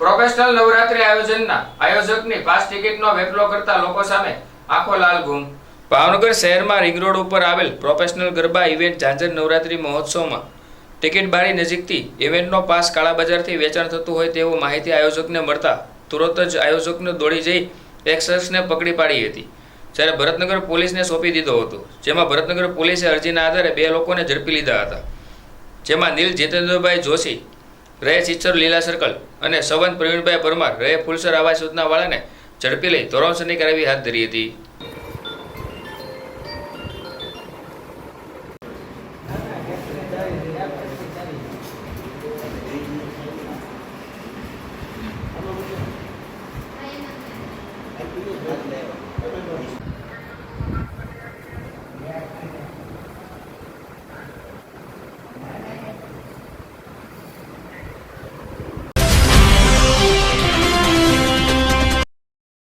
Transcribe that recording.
Professional Navratri આયોજનના આયોજકની pass ટિકિટનો વેપલો કરતા લોકો સામે આખો લાલ ગુમ ભાવનગર શહેરમાં રિંગ રોડ ઉપર આવેલ પ્રોફેશનલ ગરબા ઇવેન્ટ ઝાંઝર નવરાત્રી મહોત્સવમાં ટિકિટ બારી નજીકથી ઇવેન્ટનો પાસ કાળા બજારથી વેચાણ થતું હોય તેવું માહિતી આયોજકને મળતા તુરંત જ આયોજકને દોડી જઈ એક પકડી પાડી હતી. જ્યારે ભરતનગર પોલીસને સોંપી દીધો હતો, જેમાં ભરતનગર પોલીસે અરજીના આધારે બે લોકોને ઝડપી લીધા હતા. જેમાં નીલ જીતેન્દ્રભાઈ જોશી રહે ચિચર લીલા સર્કલ અને સવંત પ્રવીણભાઈ પરમાર રહે ફુલસર આવાસ યોજનાવાળાને ઝડપી લઈ ધોરણસરની કાર્યવાહી હાથ ધરી હતી.